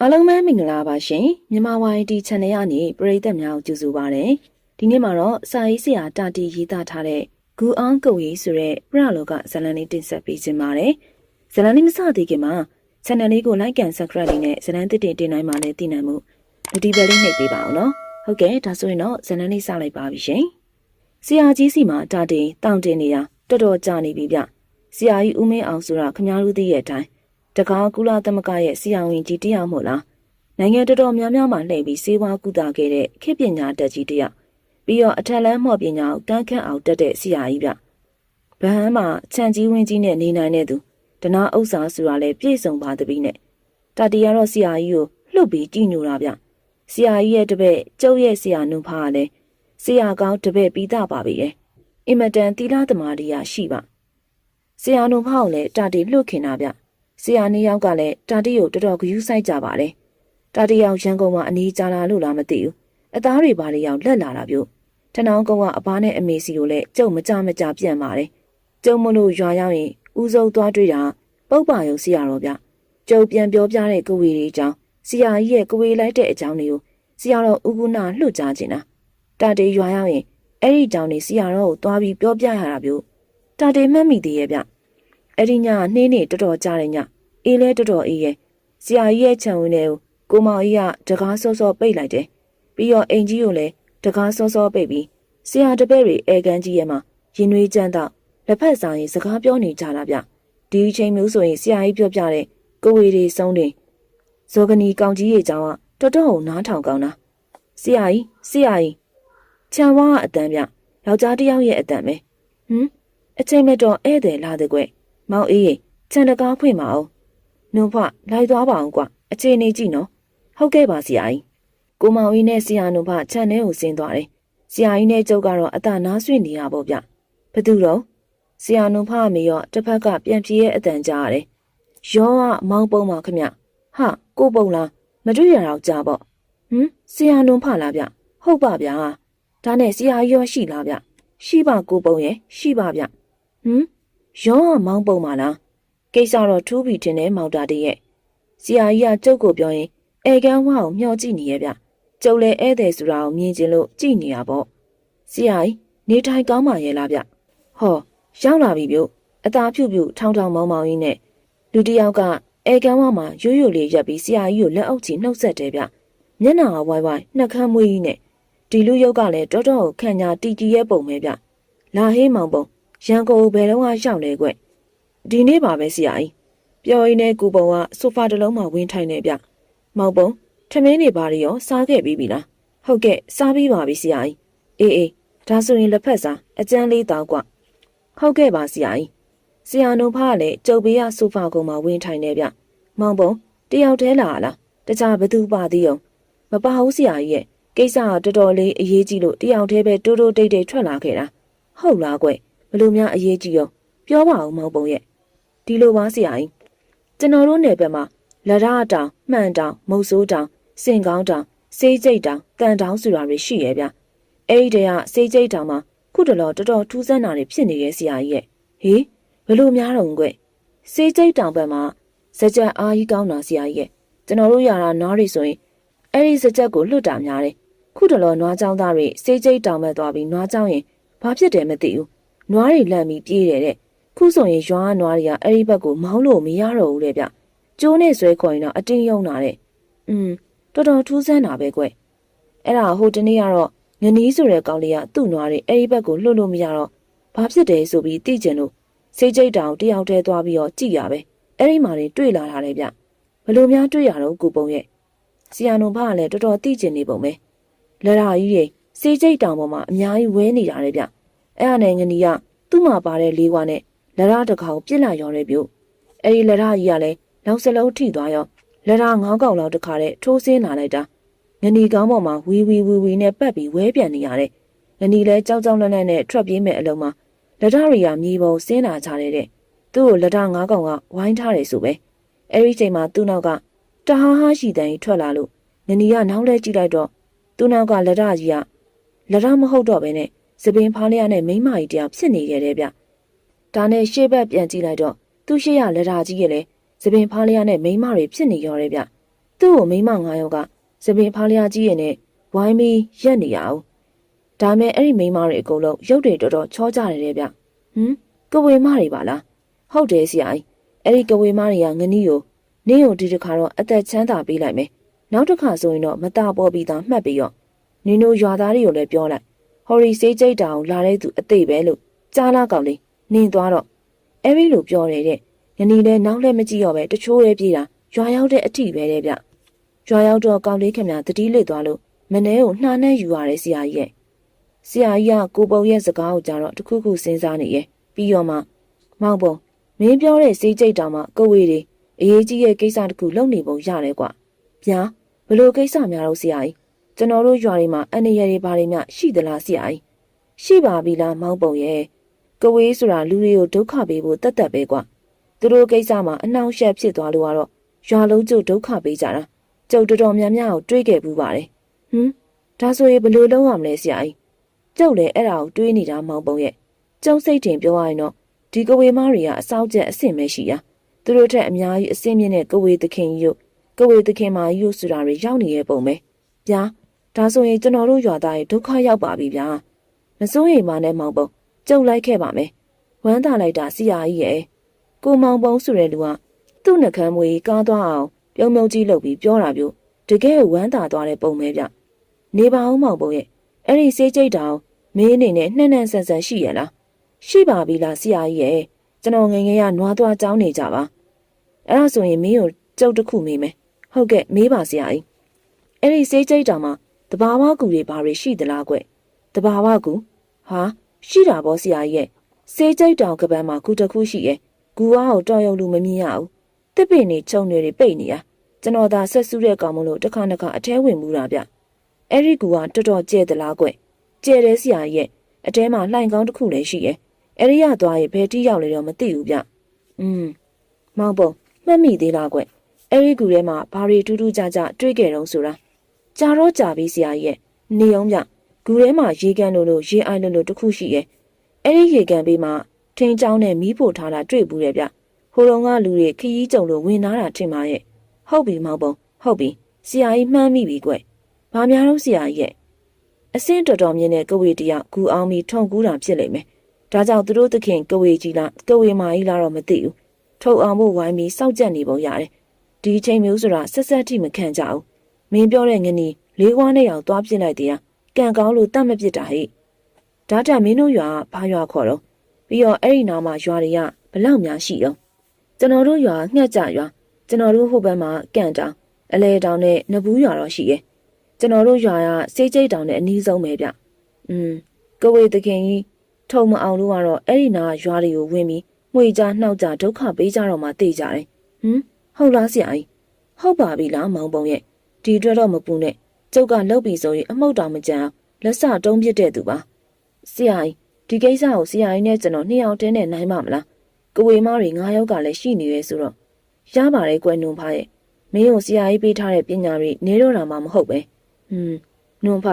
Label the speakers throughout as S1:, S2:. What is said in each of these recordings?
S1: အားလုံးပဲမင်္ဂလာပါရှင်မြန်မာ YT Channel ကနေပရိသတ်များကိုကြိုဆိုပါရစေဒီနေ့မှာတော့စာရေးဆရာတာတီရေးသားထားတဲ့ဂူအောင်ကုတ်ရေးဆိုတဲ့ပြရလောကဇာတ်လမ်းလေးတင်ဆက်ပေးခြင်းပါတယ်ဇာတ်လမ်းလေးမစသေးခင်မှာ channel လေးကို like and subscribe လေးနဲ့ဇာတ်လမ်းတစ်တင်တင်နိုင်မှလည်းသိနိုင်မှု notification လေးနှိပ်ပေးပါအောင်နော်ဟုတ်ကဲ့ဒါဆိုရင်တော့ဇာတ်လမ်းလေးစလိုက်ပါပြီရှင်ဆရာကြီးစီမှာတာတီတောင့်တင်နေတာတော်တော်ကြာနေပြီဗျဆရာကြီးဦးမင်းအောင်ဆိုတာခမားလူသိရဲ့အတိုင်း တကားကုလသမဂ္ဂရဲ့ဆရာဝန်ကြီးတယောက်မို့လားနိုင်ငံတော်တော်များများမှာလှည့်ပြီးစေဝါကုသခဲ့တဲ့ခေတ်ပညာတတ်ကြီးတယောက်ပြီးတော့အထက်လန်းမော့ပညာကိုကန့်ခန့်အောင်တက်တဲ့ဆရာကြီးဗျဗဟန်းမှာခြံကြီးဝင်းကြီးနဲ့နေနိုင်တဲ့သူတနာဥစ္စာဆိုတာလည်းပြည့်စုံပါသဘိနဲ့တတီကတော့ဆရာကြီးကိုလှုပ်ပြီးကြည်ညိုတာဗျဆရာကြီးရဲ့တပည့်ကျုပ်ရဲ့ဆရာနှုတ်ဖားကလည်းဆရာကောင်းတပည့်ပြီးသားပါပြီရဲ့အင်မတန်သီလသမာဓိရရှိပါဆရာနှုတ်ဖားကိုလည်းတတီလှုပ်ခင်တာဗျ ဆရာနှစ်ယောက်ကလည်းတာတီကိုတော်တော်ဂယူးဆိုင်ကြပါတယ်တာတီရောက်ရန်ကုန်မှာအနေကြလာလို့လားမသိဘူးအသားတွေဘာတွေရောက်လက်လာတာပြုတ်ထနောင်းကုန်းကအဘနဲ့အမေစီကိုလည်းကြုံမကြမကြပြန်ပါတယ်ကျုံမလို့ရွာရောက်ရင်ဦးဆုံးသွားတွေ့တာပုတ်ပါရုံဆရာတော်ဗျကျုံပြန်ပြောပြတဲ့ကိုဝေတွေအကြောင်းဆရာကြီးရဲ့ကိုဝေလိုက်တဲ့အကြောင်းတွေကိုဆရာတော်ဥကုနာလှုပ်ကြခြင်းတာတာတေရွာရောက်ရင်အဲ့ဒီအကြောင်းတွေဆရာတော်ကိုသွားပြီးပြောပြရတာပြုတ်တာတေမှတ်မိသေးရဲ့ဗျအဲ့ဒီညနှင်းနေတော်တော်ကြားတဲ့ည အေးလဲတော်တော်အေးရဲ့ဆရာကြီးရဲ့ခြံဝင်းထဲကိုကိုမောင်ကြီးကတကားစောစောပိတ်လိုက်တယ်ပြီးတော့အိမ်ကြီးကိုလည်းတကားစောစောပိတ်ပြီးဆရာတပည့်တွေအဲကန်ကြီးရဲ့မှာရင်နွေးကြမ်းတော့လက်ဖက်ဆိုင်စကားပြောနေကြတာဗျဒီအချိန်မျိုးဆိုရင်ဆရာကြီးပြောပြတဲ့ကိုဝေတွေဆုံးတယ်ဇောကနီကောင်ကြီးရဲ့အကြောင်းကတော်တော်နားထောင်ကောင်းတာဆရာကြီးဆရာကြီးခြံဝါကအတန်ဗျယောက်ျားတစ်ယောက်ရဲ့အတန်ပဲဟမ်အချိန်မဲ့တော့ဧည့်သည်လာတဲ့ကွမောင်အေးရေခြံတကားဖွင့်မအောင် နုံဖလိုက်သွားပါအောင်ကွအခြေအနေကြည့်နော်ဟုတ်ကဲ့ပါဆရာကြီးကိုမောင်အေးနဲ့ဆရာနုံဖခြံထဲကိုဆင်းသွားတယ်ဆရာကြီးနဲ့ကျုပ်ကတော့အသာနားဆွင့်နေရပေါ့ဗျဘသူတော့ဆရာနုံဖအမေရောတစ်ဖက်ကပြန်ပြေးရဲ့အတန်ကြားရတယ်ရောကမောင်းပုံးပါခမဟာကိုပုံလားမတွေ့ရတော့ကြာပေါ့ဟမ်ဆရာနုံဖလားဗျဟုတ်ပါဗျာဒါနဲ့ဆရာကြီးရောရှိလားဗျရှိပါကိုပုံရဲ့ရှိပါဗျဟမ်ရောကမောင်းပုံးပါလား ကိစ္စတော့ထူးပြီတင်တဲ့မောင်တာတည်းရဲ့ဆရာကြီးကကျုပ်ကိုပြောရင်အဲကန်းဝါကိုမျှော်ကြည့်နေရဲ့ဗျကျုပ်လည်းဧည့်သည်ဆိုတာကိုမြင်ချင်လို့ကြည့်နေတာပေါ့ဆရာကြီးနေထိုင်ကောင်းပါရဲ့လားဗျဟောရောက်လာပြီပြုတ်အသာဖြူဖြူထောင်းထောင်းမောင်းမောင်းကြီးနဲ့လူတစ်ယောက်ကအဲကန်းဝါမှာရိုးရိုးလေးရက်ပြီးဆရာကြီးကိုလက်အုပ်ချီနှုတ်ဆက်တယ်ဗျမျက်နှာကဝိုင်းဝိုင်းနှက်ခမ်းမွေးကြီးနဲ့ဒီလူရုပ်ကလည်းတော်တော်ခံညာတီတီရဲ့ပုံပဲဗျလာဟေးမောင်ပုံရန်ကုန်ဘယ်တော့မှရောက်လဲကွ ဒီနေ့ပါပဲဆရာကြီးပျော်ရင်းနဲ့ကူပုံကဆိုဖာတစ်လုံးမှာဝင်းထိုင်နေဗျမောင်ပုံထမင်းနေပါရီရောစားခဲ့ပြီးပြီလားဟုတ်ကဲ့စားပြီးပါပြီဆရာကြီးအေးအေးဒါဆိုရင်လက်ဖက်စားအကျန်းလေးတောက်ကွဟုတ်ကဲ့ပါဆရာကြီးဆရာနှုံဖားကလည်းကြုတ်ပေးရဆိုဖာကုန်းမှာဝင်းထိုင်နေဗျမောင်ပုံတယောက်တည်းလာလားတခြားဘသူပါသေးအောင်မပါဘူးဆရာကြီးရဲ့ကိစ္စကတော်တော်လေးအရေးကြီးလို့တယောက်တည်းပဲတိုးတိုးတိတ်တိတ်ထွက်လာခဲ့တာဟုတ်လားကွဘလို့များအရေးကြီးရောပြောပါဦးမောင်ပုံရဲ့ ဒီလိုပါဆရာကြီးကျွန်တော်တို့နယ်ဘက်မှာလရတောင်မှန်တောင်မုတ်ဆိုးတောင်စင်ကောင်းတောင်စေးကျိတ်တောင်တန်တောင်ဆိုတာတွေရှိရဲ့ဗျအဲ့ဒီတည်းကစေးကျိတ်တောင်မှာခုတလောတော်တော်ထူးဆန်းတာတွေဖြစ်နေရဲ့ဆရာကြီးရဲ့ဟေးဘလို့များတော့ကွစေးကျိတ်တောင်ဘက်မှာစကြက်အားကြီးကောင်းတာဆရာကြီးရဲ့ကျွန်တော်တို့ရတာနွားတွေဆိုရင်အဲ့ဒီစကြက်ကိုလွတ်တာများတယ်ခုတလောနွားเจ้าသားတွေစေးကျိတ်တောင်ဘက်သွားပြီးနွားเจ้าရင်ဘာဖြစ်တယ်မသိဘူးနွားတွေလန့်ပြီးပြေးတယ်တဲ့ ခုဆိုရင်ရွာနွားတွေကအဲ့ဒီဘက်ကိုမောင်းလို့မရတော့ဘူးတဲ့ဗျကျိုးနဲ့ဆွဲခေါ်ရင်တော့အတင်းယုံတာတဲ့อืมတော်တော်ထူးဆန်းတာပဲကွအဲ့ဒါဟိုတနေ့ကတော့ငနီးဆိုတဲ့ကောင်လေးကသူ့နွားတွေအဲ့ဒီဘက်ကိုလှုပ်လို့မရတော့ဘာဖြစ်တယ်ဆိုပြီးသိကျင်လို့စေးကြိတ်တောင်တယောက်တည်းသွားပြီးတော့ကြည်ရပဲအဲ့ဒီမှာတွေတွေ့လာတာလေဗျဘလို့များတွေ့ရတော့ကိုပုံရဲ့ဆီယနိုဖကလည်းတော်တော်သိကျင်နေပုံပဲလရာကြီးတွေစေးကြိတ်တောင်ပေါ်မှာအများကြီးဝဲနေတာလေဗျအဲ့ဒါနဲ့ငနီးကသူ့မှာပါတဲ့လေးကွာနဲ့ လရတကောင်ပြစ်လာရော်တဲ့ပြုတ်အဲ့ဒီလရကြီးကလည်းနောက်စလုံးထိသွားရောလရငေါးကောင်လောက်တခါတဲ့ထိုးစင်းလာလိုက်တာငနီကောင်းပေါ်မှာဝီဝီဝီဝီနဲ့ပတ်ပြီးဝဲပြန်နေရတဲ့ငနီလဲကြောက်ကြောက်လန့်လန့်နဲ့ထွက်ပြေးမဲ့အလုံးမှာလက်ထရီယာမြေပုံဆင်းလာကြတဲ့တဲ့သူ့ကိုလက်ထငါးကောင်ကဝိုင်းထားတယ်ဆိုပဲအဲ့ဒီချိန်မှာသူ့နောက်ကတဟားဟားရှိတန်ကြီးထွက်လာလို့ငနီကနောက်လဲကြည့်လိုက်တော့သူ့နောက်ကလက်ထကြီးကလက်ထမဟုတ်တော့ဘဲနဲ့စပင်ဖားလျားနဲ့မိမကြီးတယောက်ဖြစ်နေခဲ့တယ်ဗျ ဒါနဲ့ရှေ့ဘက်ပြန်ကြည့်လိုက်တော့သူ့ရှေ့ရလက်ထကြီးရဲ့လေစပင်ဖားလျားနဲ့မိမတွေဖြစ်နေရောတယ်ဗျသူ့ကိုမိန်းမငါယောက်ကစပင်ဖားလျာကြီးရဲ့နဲ့ဝိုင်းပြီးရက်နေရအောင်ဒါမဲ့အဲ့ဒီမိန်းမတွေအကုန်လုံးရုပ်တွေတော်တော်ချောကြတယ်တဲ့ဗျဟမ်ကဝေမတွေပါလားဟုတ်တယ်ဆရာကြီးအဲ့ဒီကဝေမတွေကငနီးကိုနင်းကိုဒီတစ်ခါတော့အသက်ချမ်းသာပေးလိုက်မယ်နောက်တစ်ခါဆိုရင်တော့မตาပေါ်ပြီးသားမှတ်ပြီးတော့နင်တို့ရွာသားတွေကိုလည်းပြောလိုက်ဟော်ရီစေးကြိတ်တောင်လာတဲ့သူအသေးပဲလို့ကြားလာကောင်လေး နင်းသွားတော့အဲ့ဒီလိုပြောတယ်တဲ့ငနီလည်းနောက်လည်းမကြည့်တော့ပဲတချိုးရဲပြေးတာရွာရောက်တဲ့အထိပဲတဲ့ဗျရွာရောက်တော့ကောင်လေးခင်ဗျာတတိလစ်သွားလို့မနှဲကိုနှာနဲ့ယူရတယ်ဆရာကြီးရဲ့ဆရာကြီးကကိုပုံရဲ့စကားကိုကြားတော့တခုခုစဉ်းစားနေရဲ့ပြီးတော့မှမောင်ပုံမင်းပြောတဲ့စေးကြိတ်တောင်မှကဝေတွေအရေးကြီးရဲ့ကိစ္စတခုလုပ်နေပုံရတယ်ကွဗျာဘလို့ကိစ္စများတော့ဆရာကြီးကျွန်တော်တို့ရွာတွေမှာအနေရတွေဘာတွေများရှိသလားဆရာကြီးရှိပါပြီလားမောင်ပုံရဲ့ ကဝေးဆိုတာလူတွေကိုဒုက္ခပေးဖို့တတ်တတ်ပဲကွသူတို့ကိစ္စမှာအနှောင့်အယှက်ဖြစ်သွားလို့ကတော့ရွာလုံးကျုပ်ဒုက္ခပေးကြတာကျုပ်တော်တော်များများကိုတွေးခဲ့ဘူးပါတယ်ဟမ်ဒါဆိုရင်ဘလို့လုံးရမလဲဆရာကြီးကျုပ်လည်းအဲ့ဒါကိုတွေးနေတာမောင်ပုံရဲ့ကျုံစိတ်တင်ပြောရရင်တော့ဒီကဝေမားတွေကအစောက်ချက်အဆင့်ပဲရှိရသူတို့ထက်အများကြီးအဆင့်မြင့်တဲ့ကဝေသခင်ကြီးတို့ကဝေသခင်မကြီးတို့ဆိုတာတွေရောက်နေတဲ့ပုံပဲဗျာဒါဆိုရင်ကျွန်တော်တို့ရွာသားရဲ့ဒုက္ခရောက်ပါပြီဗျာမစိုးရိမ်ပါနဲ့မောင်ပုံ ကျုပ်လိုက်ခဲ့ပါမယ်ဝမ်းသာလိုက်တာစီယာကြီးရဲ့ကိုမောင်ပုံဆိုတဲ့လူကသူ့နှကမ်းမွေကားသွားအောင်ပြုံးပြုံးကြီးလုပ်ပြီးပြောတာမျိုးတကယ်ဝမ်းသာသွားတဲ့ပုံပဲဗျနေပါအောင်မောင်ပုံရဲ့အဲ့ဒီစေးကြိတ်တောင်မင်းအနေနဲ့နှက်နှက်ဆန်ဆန်ရှိရလားရှိပါပြီလားဆရာကြီးရဲ့ကျွန်တော်ငယ်ငယ်ကနွားသွားကြောင်းနေကြပါအဲ့ဒါဆိုရင်မင်းကိုကြုတ်တစ်ခုမေးမယ်ဟုတ်ကဲ့မေးပါဆရာကြီးအဲ့ဒီစေးကြိတ်တောင်မှာတဘာဝကူတွေဘာတွေရှိသလားကွတဘာဝကူဟာ ရှိတာဗောဆရာကြီးရဲ့စေးကြိတ်တောင်ကပန်းမှာကူတစ်ခုရှိရဲ့ဂူဝါကိုတော်ရုံလူမမြင်ရဘူးတစ်ပင်နေခြုံတွေပိတ်နေရကျွန်တော်သာဆက်စုတဲ့ကောင်မလို့တစ်ခါတစ်ခါအထဲဝင်မှုတာဗျအဲ့ဒီကူကတော်တော်ကျဲသလားကွကျဲတဲ့ဆရာကြီးရဲ့အထဲမှာလှိုင်ကောင်းတစ်ခုလည်းရှိရဲ့အဲ့ဒီရသွားရင်ဘယ်တိရောက်လဲတော့မသိဘူးဗျอืมမောင်ပုံမှတ်မိသေးလားကွအဲ့ဒီကူထဲမှာဘာတွေတူးတူးကြကြတွေးခဲ့တော့ဆိုတာကြာတော့ကြာပြီဆရာကြီးရဲ့နေအောင်ဗျ ဂူထဲမှာရေကန်လို့လို့ရေအိုင်လို့လို့တစ်ခုရှိရဲ့အဲ့ဒီရေကန်ဘေးမှာထင်းချောင်းနဲ့မီးဖို့ထားတာတွေ့ဘူးတယ်ဗျဟိုတုန်းကလူတွေခရီးကြုံလို့ဝင်လာတာထင်ပါရဲ့ဟုတ်ပြီမောင်ပုံဟုတ်ပြီဆရာကြီးမှန်းမိပြီကွဘာများတော့ဆရာကြီးရဲ့အစင်းတော်တော်မြင့်တဲ့ကဝေတရဂူအောင်ပြီးထုံကူးတာဖြစ်လိမ့်မယ်ဒါကြောင့်သူတို့သခင်ကဝေကြီးလားကဝေမာကြီးလားတော့မသိဘူးထုတ်အောင်ဖို့ဝိုင်းပြီးစောက်ကြက်နေပုံရတယ်ဒီချိန်မျိုးဆိုတာဆက်ဆက်ထိမခံကြဘူးမင်းပြောတဲ့ငနီလေးဝါးနဲ့ရောက်သွားပြစ်လိုက်တရား ကံကောင်းလို့တတ်မပြစ်တာဟိဒါတက်မင်းတို့ရွာဘာရွာခေါ်တော့ပြီးတော့အဲ့ဒီနားမှာရွာတွေကဘလောက်များရှိတော့ကျွန်တော်တို့ရွာငှက်ကြရွာကျွန်တော်တို့ဟိုဘက်မှာကန့်တောင်အလဲတောင်နဲ့နဘူးရွာတော့ရှိရဲ့ကျွန်တော်တို့ရွာကစေးကျိတ်တောင်နဲ့အနီးဆုံးပဲဗျอืมကဝေတခင်ကြီးထုံမအောင်လို့ကတော့အဲ့ဒီနာရွာတွေကိုဝင်ပြီးမှွေကြနှောက်ကြဒုက္ခပေးကြတော့မှသိကြတယ်ဟမ်ဟုတ်လားဆရာကြီးဟုတ်ပါပြီလားမောင်ပုံရဲ့ဒီအတွက်တော့မပူနဲ့ ကျုပ်ကလှုပ်ပြီဆိုရင်အမှုတ်တောင်မကြမ်းလက်စတုံးပြစ်တဲ့သူပါဆရာကြီးဒီကိစ္စကိုဆရာကြီးနဲ့ကျွန်တော်နှစ်ယောက်တည်းနဲ့နိုင်ပါမလားကဝေမတွေငါးယောက်ကလည်းရှိနေရဲဆိုတော့ရပါတယ်ကွယ်နုံဖားရဲ့မင်းကိုဆရာကြီးပေးထားတဲ့ပညာတွေနေတော့တာမှမဟုတ်ပဲဟွန်းနုံဖ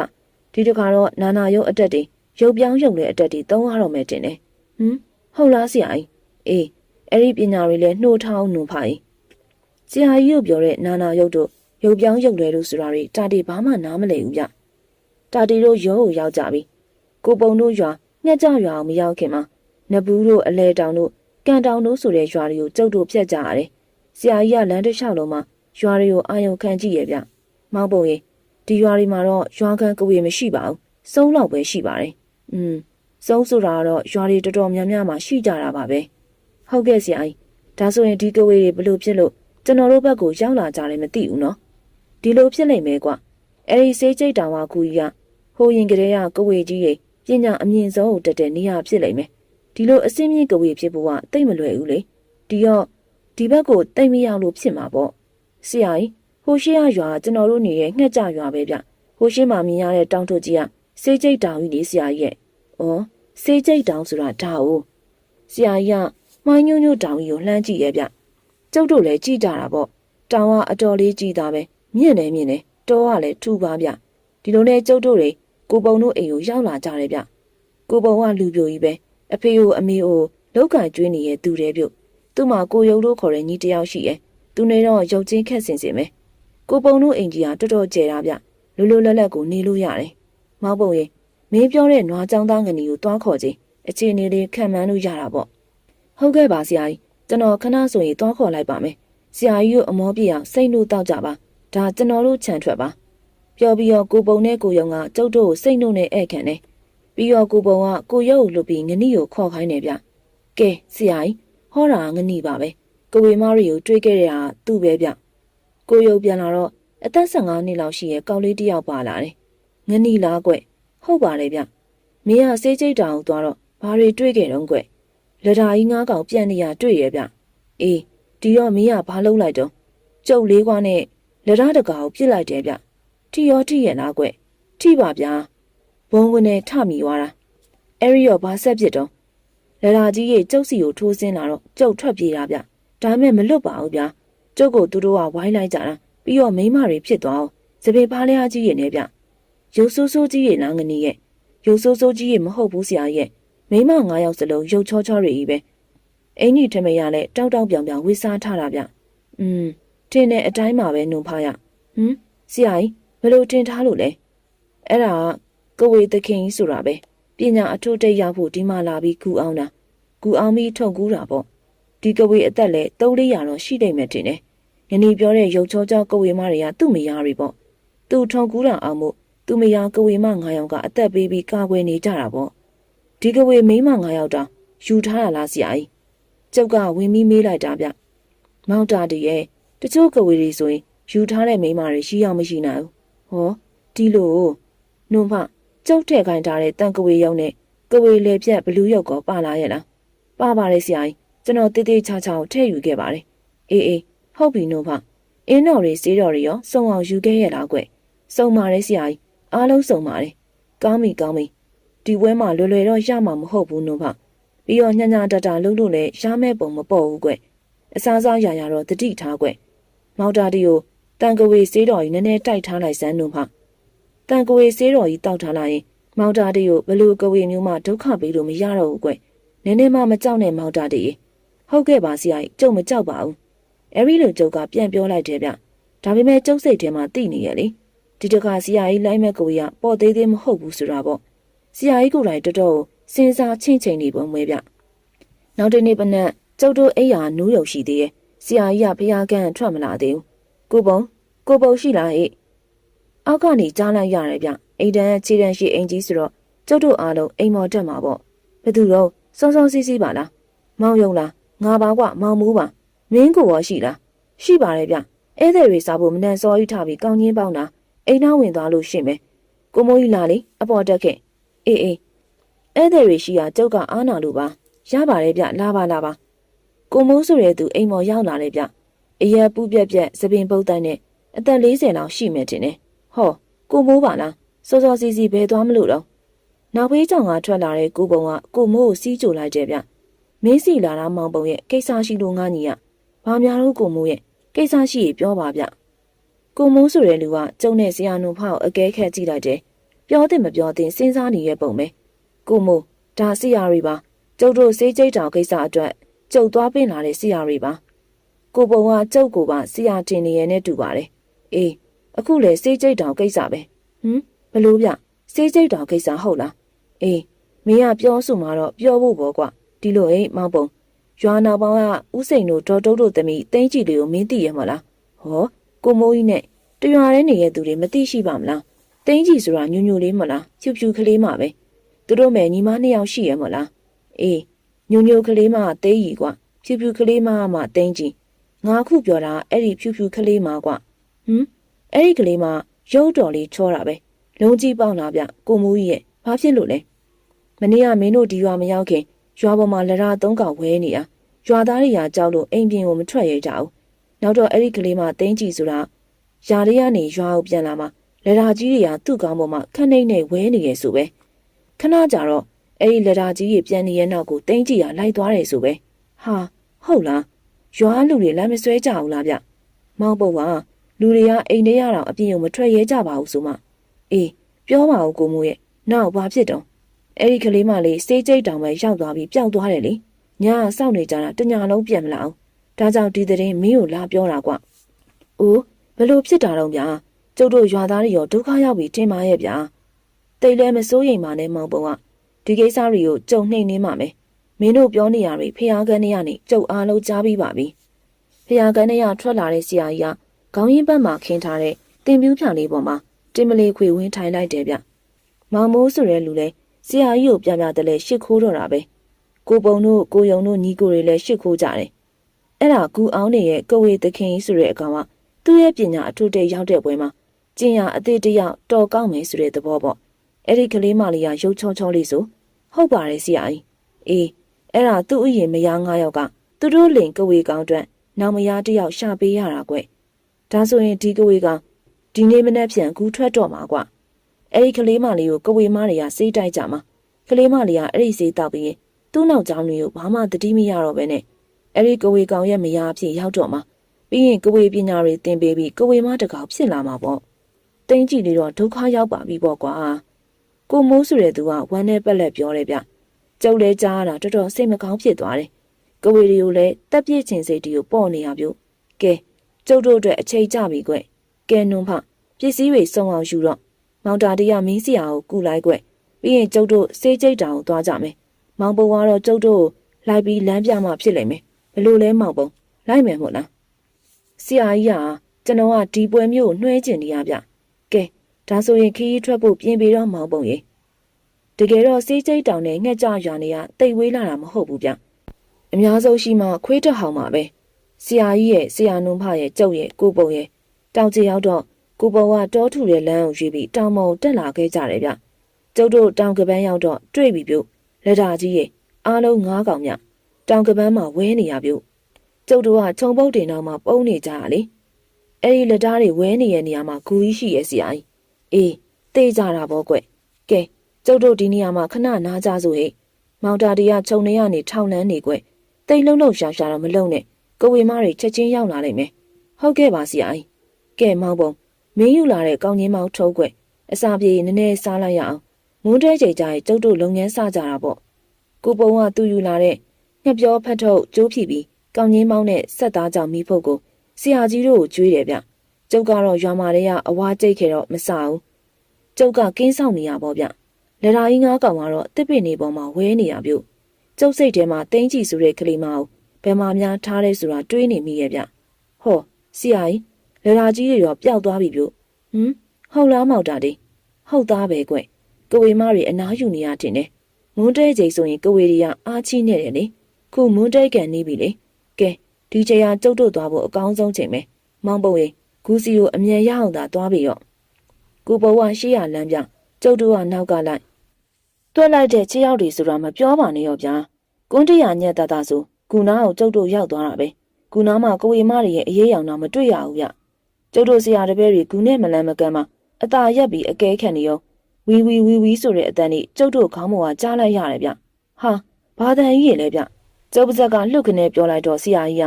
S1: ဒီတခါတော့နာနာရုပ်အတက်တွေရုပ်ပြောင်းရုပ်လည်းအတက်တွေသုံးရတော့မယ်တင်တယ်ဟမ်ဟုတ်လားဆရာကြီးအေးအဲ့ဒီပညာတွေလည်းနှိုးထောင်းနုံဖာကြီးဆရာကြီးတို့ပြောတဲ့နာနာရုပ်တို့ ရုပ်ပြောင်းရုပ်တွေလို့ဆိုတာတွေတာတီဘာမှနားမလည်ဘူးဗျတာတီတို့ရုံးကိုရောက်ကြပြီကိုပုံတို့ရွာညက်ကြရွာအောင်မရောက်ခင်မှာနဘူးတို့အလဲတောင်တို့ကန်တောင်တို့ဆိုတဲ့ရွာတွေကိုကျုပ်တို့ဖျက်ကြရတယ်ဆရာကြီးကလမ်းတစ်လျှောက်လုံးမှာရွာတွေကိုအာယုံခံကြည့်ရဗျမောင်ပုံရင်ဒီရွာတွေမှာတော့ရွာခံကဝေမရှိပါဘူးစုံးလောက်ပဲရှိပါတယ်อืมစုံးဆိုတာကတော့ရွာတွေတော်တော်များများမှာရှိကြတာပါပဲဟုတ်ကဲ့ဆရာကြီးဒါဆိုရင်ဒီကဝေတွေဘလို့ဖြစ်လို့ကျွန်တော်တို့ဘက်ကိုရောက်လာကြတယ်မသိဘူးနော် ဒီလိုဖြစ်နိုင်မယ်ကွာအဲ့ဒီစေးကျိတ်တောင်ဝကူကြီးကဟိုရင်ကလေးကကဝေကြီးတွေပညာအမြင့်ဆုံးကိုတက်တဲ့နေရာဖြစ်လိမ့်မယ်ဒီလိုအစင်းမြင့်ကဝေဖြစ်ဖို့ကတိတ်မလွယ်ဘူးလေဒီတော့ဒီဘက်ကိုတိတ်မရောက်လို့ဖြစ်မှာပေါ့ဆရာကြီးဟိုရှိရရွာကျွန်တော်တို့နေရဲ့ငှက်ကြရွာပဲဗျဟိုရှိမှမြင်ရတဲ့တောင်ထုကြီးကစေးကျိတ်တောင်ကြီးလေဆရာကြီးရဲ့ဩစေးကျိတ်တောင်ဆိုတာဒါ哦ဆရာကြီးကမိုင်းညွညွတောင်ကြီးကိုလှမ်းကြည့်ရဲ့ဗျကျုပ်တို့လည်းကြည့်ကြတာပေါ့တောင်ကအတော်လေးကြည့်တာပဲ မြင့်တယ်မြင့်တယ်တောကလည်းထူပါဗျဒီလိုနဲ့ကျုပ်တို့တွေကိုပုံတို့အိမ်ကိုရောက်လာကြတယ်ဗျကိုပုံကလူပြိုကြီးပဲအဖေကိုအမေကိုလောက်ကကျွေးနေရဲ့သူတဲ့ပြုတ်သူ့မှာကိုယုံလို့ခေါ်တဲ့ညီတယောက်ရှိရဲ့သူနေတော့ရုပ်ချင်းခက်စင်စင်ပဲကိုပုံတို့အိမ်ကြီးကတော်တော်ကျယ်တာဗျလူလူလက်လက်ကိုနေလို့ရတယ်မောက်ပုံရေမင်းပြောတဲ့နွားចောင်းသားငနီကိုတွားခေါ်ခြင်းအခြေအနေလေးခံမှန်းလို့ရတာပေါ့ဟုတ်ကဲ့ပါဆရာကြီးကျွန်တော်ခဏဆိုရင်တွားခေါ်လိုက်ပါမယ်ဆရာကြီးတို့အမောပြေအောင်စိတ်လို့တောက်ကြပါ ဒါကျွန်တော်တို့ခြံထွက်ပါပြောပြီးတော့ကိုပုံနဲ့ကိုယုံကကျုပ်တို့ကိုစိတ်နှုတ်နဲ့ဧည့်ခံတယ်ပြီးတော့ကိုပုံကကိုရုပ်ကိုလွတ်ပြီးငနီကိုခေါ်ခိုင်းတယ်ဗျကဲဆရာကြီးဟောတာငနီပါပဲကိုဝေမရီကိုတွေးခဲ့ရတာသူ့ပဲဗျကိုယုံပြန်လာတော့အသက်15နှစ်လောက်ရှိရဲ့ကောက်လေးတစ်ယောက်ပါလာတယ်ငနီလားကွဟုတ်ပါတယ်ဗျမင်းကစေးကြိတ်တောင်သွားတော့ဘာတွေတွေးခဲ့တော့ကွလဒါကြီးငါးကောင်ပြန်နေရတွေ့ရဲ့ဗျအေးဒီတော့မင်းကဘာလုပ်လိုက်တော့ကျုပ်လေးကွာနဲ့ လက်ရတကာကိုပြစ်လိုက်တယ်ဗျထီရောထီရဲ့လားကွထိပါဗျာဘုံဝင်နဲ့ထမိသွားတာအဲ့ရီရောဘာဆက်ပြစ်တော့လက်ရာကြီးရဲ့ကျုပ်စီကိုထိုးစင်းလာတော့ကျုပ်ထွက်ပြေးတာဗျဒါမဲ့မလွတ်ပါဘူးဗျာကျုပ်ကိုသူတို့ကဝိုင်းလိုက်ကြတာပြီးတော့မိန်းမတွေဖြစ်သွားအောင်စပင်ဖားလျားကြီးရဲ့နဲ့ဗျရုပ်ဆိုးဆိုးကြီးရဲ့လားငနီရဲ့ရုပ်ဆိုးဆိုးကြီးရဲ့မဟုတ်ဘူးဆရာရဲ့မိန်းမ၅ယောက်စလုံးရုပ်ချောချောတွေကြီးပဲအင်းကြီးထမရလဲတောက်တောက်ပြောင်ပြောင်ဝေစားထားတာဗျอืม ထင်းတဲ့အတိုင်းမှာပဲနှုံဖားရဟမ်ဆရာကြီးဘယ်လိုထင်ထားလို့လဲအဲ့ဒါကကိုဝေသခင်ကြီးဆိုတာပဲပညာအထုတိတ်ရဖို့ဒီမှာလာပြီးကူအောင်တာကူအောင်ပြီးထုတ်ကူးတာပေါ့ဒီကဝေအသက်လဲ၃၄ရာတော့ရှိနိုင်မယ်ထင်တယ်ယနေ့ပြောတဲ့ရုပ်ချောချောကဝေမတွေကသူ့မယားတွေပေါ့သူထုံကူးတာအောင်မို့သူ့မယားကဝေမ9ယောက်ကအသက်ပေးပြီးကာကွယ်နေကြတာပေါ့ဒီကဝေမိန်းမ9ယောက်တောင်ယူထားတာလားဆရာကြီးကျုပ်ကဝင်ပြီးမေးလိုက်တာဗျမောင်တာတည်းရဲ့ တချို့ကဝေတွေဆိုရင်ယူထားတဲ့မိန်းမတွေရှိအောင်မရှိနိုင်ဘူးဟောဒီလိုနှုံဖကျုပ်ထဲခိုင်းထားတဲ့တန်ကဝေရောက်နဲ့ကဝေလေပြက်ဘလူးရောက်ကောပါလာရဲ့လားပါပါတယ်ဆရာကြီးကျွန်တော်တေးသေးချာချာကိုထည့်ယူခဲ့ပါတယ်အေးအေးဟုတ်ပြီနှုံဖအင်းတော်တွေစေးတော်တွေရောစုံအောင်ယူခဲ့ရလားကွစုံပါတယ်ဆရာကြီးအားလုံးစုံပါတယ်ကောင်းပြီကောင်းပြီဒီပွဲမှာလွယ်လွယ်တော့ရမှာမဟုတ်ဘူးနှုံဖပြီးတော့ညညာတတာလုံးလို့လည်းရမဲ့ပုံမပေါ်ဘူးကွအစားစားရရတော့တတိထားကွ မောက်တာတီကိုတန်ကဝေစေးတော်ကြီးနည်းနည်းတိုက်ထားလိုက်စမ်းနှုံဖတန်ကဝေစေးတော်ကြီးတောက်ထားလိုက်ရင်မောက်တာတီကိုဘလို့ကဝေမျိုးမှဒုက္ခပေးလို့မရတော့ဘူးကွနည်းနည်းမှမကြောက်နဲ့မောက်တာတီဟုတ်ကဲ့ပါဆရာကြီးကျုပ်မကြောက်ပါဘူးအဲ့ဒီလိုကျုပ်ကပြန်ပြောလိုက်တယ်ဗျဒါပေမဲ့ကျုပ်စိတ်ထဲမှာတိနေရဲ့လေဒီတခါဆရာကြီးလိုက်မဲ့ကိုကြီးကပေါ်သေးသေးမဟုတ်ဘူးဆိုတာပေါ့ဆရာကြီးကိုယ်တိုင်တော်တော်စဉ်းစားချင်းချိန်နေပုံမွဲဗျနောက်တနေ့ပနက်ကျုပ်တို့အိယာနူးရုံရှိသေးရဲ့ ဆရာကြီးကဖျားကန်ထွက်မလာသေးဘူးကိုပုံကိုပုံရှိလားဟဲ့အောက်ကနေကြားလိုက်ရတယ်ဗျအိမ်တန်းခြေတန်းရှိအိမ်ကြီးဆိုတော့ကျုပ်တို့အားလုံးအိမ်မော်တက်မှာပေါ့ဘယ်သူတော့စောစောစီးစီးပါလားမောင်ယုံလားငါပါကွမောင်မူးပါမင်းကိုရောရှိလားရှိပါတယ်ဗျဧည့်သည်တွေစားဖို့မနှံစောကြီးထားပြီးကောင်းချင်းပေါင်းတာအိမ်သားဝင်သွားလို့ရှင့်ပဲကိုမိုးကြီးလာလေအပေါ်တက်ခဲ့အေးအေးဧည့်သည်တွေရှိရာကျုပ်ကအားနာလို့ပါရပါတယ်ဗျလာပါလာပါ ကိုမိုးဆိုတဲ့သူအိမ်မော်ရောက်လာတယ်ဗျအရက်ပူးပြက်ပြက်သပင်ပုတ်တိုင်းနဲ့အသက်40လောက်ရှိမယ်ထင်တယ်ဟောကိုမိုးပါလားစောစောစီစီဘယ်သွားမလို့တော့နောက်ဘေးကြောင်ကထွက်လာတဲ့ကိုပုံကကိုမိုးကိုစီးကြိုလိုက်တယ်ဗျမင်းစီလာတာမောင်ပုံရဲ့ကိစ္စရှိလို့ငါညီကဘာများလို့ကိုမိုးရဲ့ကိစ္စရှိရင်ပြောပါဗျကိုမိုးဆိုတဲ့လူကကျုံနဲ့ဆရာနုဖောက်အကဲခက်ကြည့်လိုက်တယ်ပြောတယ်မပြောတင်စဉ်းစားနေရဲ့ပုံပဲကိုမိုးဒါဆရာတွေပါကျုပ်တို့စေးကြိတ်တောင်ကိစ္စအတွက် ကျုပ်သွားပင့်လာတဲ့ဆရာတွေပါကိုပုံကကျုပ်ကိုပါဆရာတင်နေရနဲ့တူပါတယ်အေးအခုလေစေးကြိတ်တောင်ကိစ္စပဲဟမ်ဘလို့ဗျစေးကြိတ်တောင်ကိစ္စဟုတ်လားအေးမင်းကပြောဆိုမှတော့ပြောဖို့ပေါ့ကွာဒီလိုအိမ်မောင်ပုံရွာနာပေါင်းကဥစိန်တို့ဒေါ်တုတ်တို့သမီးတင်းကြည်လေးကိုမင်းသိရမလားဟောကိုမိုးကြီးနဲ့တရွာထဲနေတဲ့သူတွေမသိရှိပါမလားတင်းကြည်ဆိုတာညူညူလေးမလားဖြူဖြူကလေးမှပဲသူတို့မဲ့ညီမနှစ်ယောက်ရှိရမလားအေး ညူညူကလေးမှတေးကြီးကွာဖြူဖြူကလေးမှမှတင်းကြည်ငါခုပြောတာအဲ့ဒီဖြူဖြူကလေးမှကွာဟမ်အဲ့ဒီကလေးမှရုပ်တော်လေးချောတာပဲလုံးကြီးပေါက်လာဗျကိုမိုးကြီးရဲ့ဘာဖြစ်လို့လဲမနေ့ကမင်းတို့ဒီရွာမရောက်ခင်ရွာပေါ်မှာလရသုံးကောင်ဝဲနေတာရွာသားတွေကကြောက်လို့အိမ်ပြင်ကိုမထွက်ရဲကြဘူးနောက်တော့အဲ့ဒီကလေးမတင်းကြည့်ဆိုတာယာရီကနေရွာကိုပြန်လာမှလရာကြီးတွေကသူ့ကောင်းပေါ်မှာခနှိမ့်နဲ့ဝဲနေရဆိုပဲခဏကြာတော့ အဲ့ဒီလရာကြီးတွေပြန်နေရဲ့နောက်ကိုတင်းကြည့်ရလိုက်သွားတယ်ဆိုပဲဟာဟုတ်လားရွာလူတွေလမ်းမဆွဲကြဘူးလားဗျမောင်ပုတ်ကလူတွေကအိမ်ထဲရတော့အပြင်ကိုမထွက်ရဲကြပါဘူးဆိုမှအေးပြောပါဦးကိုမိုးရဲ့နောက်ဘာဖြစ်တော့အဲ့ဒီကလေးမလေးစေးကြိတ်တောင်ပဲရောက်သွားပြီးပျောက်သွားတယ်လေညာစောင့်နေကြတာတညာလုံးပြန်မလာအောင်ဒါကြောင့်ဒီတဲ့ရင်မင်းကိုလာပြောတာကွ။အိုးဘယ်လိုဖြစ်တာတော့ဗျာကျုပ်တို့ရွာသားတွေရောဒုက္ခရောက်ပြီထင်ပါရဲ့ဗျာတိတ်လဲမစိုးရိမ်ပါနဲ့မောင်ပုံက ဒီကိစ္စတွေကိုကြုံနှိမ့်နေမှာမယ်မင်းတို့ပြောနေရပြီဖះကန်းတွေကနေကျုပ်အားလုံးကြားပြီးပါပြီဖះကန်းတွေကထွက်လာတဲ့ဆရာကြီးကခေါင်းရင်းဘက်မှာခင်းထားတဲ့တင်ပြူးဖြာလေးပေါ်မှာတင်မလေးခွေဝင်းထိုင်လိုက်တယ်ဗျမောင်မိုးဆိုတဲ့လူလဲဆရာကြီးကိုပြပြတယ်လဲရှစ်ခိုးတော့တာပဲကိုပုံတို့ကိုယုံတို့ညီကိုတွေလဲရှစ်ခိုးကြတယ်အဲ့ဒါကူအောင်နေရဲ့ကိုဝေသခင်ဆိုတဲ့အကောင်ကသူ့ရဲ့ပညာအထုတဲ့ရောက်တဲ့ပွဲမှာကျင်ရအသေးတယောက်တော်ကောင်းမယ်ဆိုတဲ့သဘောပေါ့ အဲ့ဒီကလေးမလေးကရုပ်ချောချောလေးဆိုဟုတ်ပါတယ်ဆရာကြီးအေးအဲ့ဒါသူ့ဥယျာဉ်မယား၅ယောက်ကသူတို့လင်ကဝေကောင်အတွက်နောက်မယားတစ်ယောက်ရှာပေးရတာကွဒါဆိုရင်ဒီကဝေကောင်ဒီနေ့မနေ့ပြန်ကူထွက်တော့မှာကွအဲ့ဒီကလေးမလေးကိုကဝေမတွေကစေးတိုက်ကြမှာကလေးမလေးကအဲ့ဒီစေးတောက်ပြီးရင်သူ့နောက်ကျောင်းတွေကိုဘာမှတတိမရတော့ပဲနဲ့အဲ့ဒီကဝေကောင်ရဲ့မယားအဖြစ်ရောက်တော့မှာပြီးရင်ကဝေပညာတွေသင်ပေးပြီးကဝေမတကောင်ဖြစ်လာမှာပေါ့တင်းကြည့်လေးတော့ဒုက္ခရောက်ပါပြီပေါ့ကွာ ကိုမိုးဆိုတဲ့သူကဝမ်းနဲ့ပက်လက်ပြောတယ်ဗျကျုပ်လဲကြားရတာတော်တော်စိတ်မကောင်းဖြစ်သွားတယ်ကဝေတွေကိုလည်းတက်ပြည့်ချင်စိတ်တီကိုပေါ့နေရပြုတ်ကဲကျုပ်တို့အတွက်အချိန်ကြပြီကွကဲနုံဖပစ္စည်းတွေစုံအောင်ယူတော့မောင်တာတရမင်းစရာကိုကူလိုက်ကွပြီးရင်ကျုပ်တို့စေးကြိတ်တောင်ကိုသွားကြမယ်မောင်ပုံကတော့ကျုပ်တို့ကိုလိုက်ပြီးလမ်းပြမှဖြစ်လိမ့်မယ်ဘလို့လဲမောင်ပုံလိုက်မယ်မို့လားဆရာကြီးကကျွန်တော်ကဒီပွဲမျိုးကိုနှွှဲကျင်နေရဗျကဲ ဒါဆိုရင်ခီးထွက်ဖို့ပြင်ပြီးတော့မောင်ပုံရေတကယ်တော့စေးကြိတ်တောင်နဲ့ငှက်ကြရွာနေရတိတ်ဝေးလာတာမဟုတ်ဘူးဗျအများဆုံးရှိမှခွေးတက်ဟောင်ပါပဲဆရာကြီးရဲ့ဆရာနုံဖရဲ့ကျုပ်ရဲ့ကိုပုံရဲ့တောင်ချီရောက်တော့ကိုပုံကတောထူတဲ့လမ်းကိုရွေးပြီးတောင်မုံတက်လာခဲ့ကြတယ်ဗျကျုပ်တို့တောင်ကပန်းရောက်တော့တွေ့ပြီပြုတ်လက်ဓာကြီးရဲ့အားလုံး၅កောင်မြတောင်ကပန်းမှာဝဲနေရပြုတ်ကျုပ်တို့ကခြုံပုတ်တင်တော့မှပုံနေကြရလေအဲ့ဒီလက်ဓာတွေဝဲနေရဲ့နေရာမှာဂူကြီးရှိရဲ့ဆရာကြီး အေးတေးကြတာပေါ့ကွကဲကျုပ်တို့ဒီနေရာမှာခဏနားကြစို့ဟဲ့မောင်တာတီကခြုံနေရနေထောင်လန်းနေကွတိတ်လုံးလုံးရှာရှာတော့မလုံနဲ့ကိုဝေမတွေချက်ချင်းရောက်လာလိမ့်မယ်ဟုတ်ကဲ့ပါဆရာကြီးကဲမောင်ပုံမင်းယူလာတဲ့ကောင်းချင်းမောင်ထုံးကွအစာပြေနည်းနည်းစားလိုက်ရအောင်မွန်းတဲကြိတ်ကြရဲ့ကျုပ်တို့လုပ်ငန်းစကြတာပေါ့ကိုပုံကသူ့ယူလာတဲ့ငှက်ပြောဖတ်ထုတ်ကျိုးဖြီပြီးကောင်းချင်းမောင်နဲ့ဆက်သားကြောင့်မိဖို့ကိုဆရာကြီးတို့ကိုကြွေးတယ်ဗျ ကျုပ်ကတော့ရွာမာတွေကအဝါကြိတ်ခဲ့တော့မစဘူးကျုပ်ကကင်းဆောင်နေရပေါ့ဗျလက်ဓာကြီးငါးကောင်ကတော့တစ်ပစ်နေပေါ်မှာဝဲနေရပြုတ်ကျုပ်စိတ်ထဲမှာတင်းကြည့်ဆိုတဲ့ကလေးမအောင်ဘယ်မှာများထားလဲဆိုတာတွေးနေမိရဲ့ဗျဟောဆရာကြီးလရာကြီးတွေရောပျောက်သွားပြီပြုဟမ်ဟုတ်လားမောက်တာဒီဟုတ်သားပဲကွကဝေမတွေအနားယူနေရတင်တယ်မွန်းတဲချိန်ဆိုရင်ကဝေတွေကအားချီးနေတယ်လေခုမွန်းတဲကန်နေပြီလေကဲဒီချိန်ဟာကျုပ်တို့သွားဖို့အကောင်းဆုံးချိန်ပဲမောင်ပုံရင် ဂူစီကိုအမြန်ရအောင်သာသွားပြီရော့ကိုဘဝရှိရလမ်းပြကျုပ်တို့ကနောက်ကလိုက်တွက်လိုက်တဲ့ခြေရောက်တွေဆိုတာမပြောပါနဲ့ရောဗျာကွန်းတရညက်တတဆိုကူနာကိုကျုပ်တို့ရောက်သွားတာပဲကူနာမှာကိုဝေမတွေရဲ့အရေးရောင်တော့မတွေ့ရဘူးဗျကျုပ်တို့ဆရာတပည့်တွေဂူနဲ့မလန်းမကမ်းမှာအตาရက်ပြီးအကဲခတ်နေရောဝီဝီဝီဝီဆိုတဲ့အတန်นี่ကျုပ်တို့ခေါင်းပေါ်ကကြားလိုက်ရတယ်ဗျဟာဘာတန်ကြီးရလဲဗျကျုပ်ပါဇက်ကလှုပ်ခနဲ့ပြောလိုက်တော့ဆရာကြီးက